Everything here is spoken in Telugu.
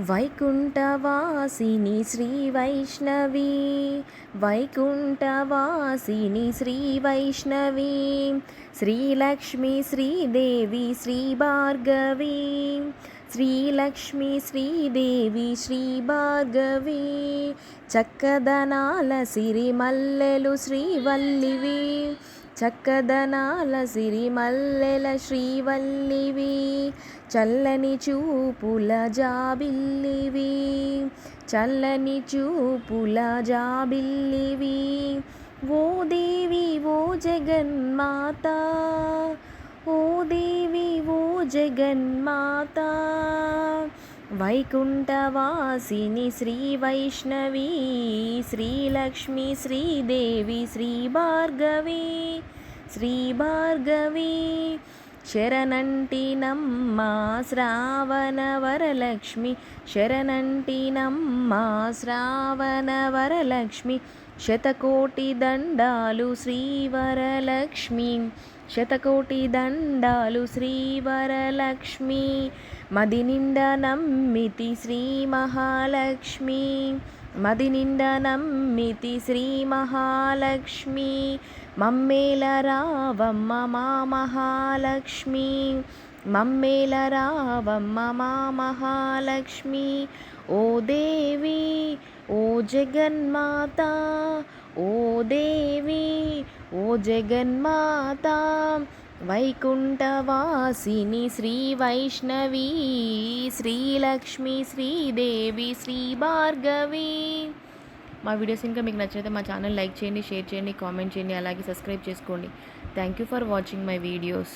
వైకుంఠవాసిని శ్రీ వైష్ణవి. వైకుంఠవాసిని శ్రీ వైష్ణవి. శ్రీలక్ష్మి శ్రీదేవి శ్రీ భార్గవి. శ్రీలక్ష్మి శ్రీదేవి శ్రీ భార్గవి. చక్కదనాల సిరిమల్లెలు శ్రీవల్లివి చక్కదనాల సిరిమల్లెల శ్రీవల్లివి చల్లని చూపుల జాబిల్లివి చల్లని చూపుల జాబిల్లివి. ఓ దేవి ఓ జగన్మాత ఓ దేవి ఓ జగన్మాత వైకుంఠవాసిని శ్రీ వైష్ణవి శ్రీలక్ష్మి శ్రీదేవి శ్రీ భార్గవి శ్రీ భార్గవి. శరణంటినమ్మ శ్రావణ వరలక్ష్మి శరణంటినమ్మ శ్రావణ వరలక్ష్మి శతకోటి దండాలు శ్రీవరలక్ష్మి శతకోటి దండాలు శ్రీవరలక్ష్మి మది నిండా నమ్మితి శ్రీ మహాలక్ష్మి. मदिनिन्दनंमिति श्रीमहालक्ष्मी। मम्मेलरावं ममा महालक्ष्मी। मम्मेल रा वं म मा महालक्ष्मी। ओ देवी ओ जगन्माता ओ देवी ओ जगन्माता। వైకుంఠవాసిని శ్రీ వైష్ణవి శ్రీలక్ష్మి శ్రీదేవి శ్రీ భార్గవి. మా వీడియోస్ ఇంకా మీకు నచ్చితే మా ఛానల్ లైక్ చేయండి షేర్ చేయండి కామెంట్ చేయండి అలాగే సబ్స్క్రైబ్ చేసుకోండి. Thank you for watching my videos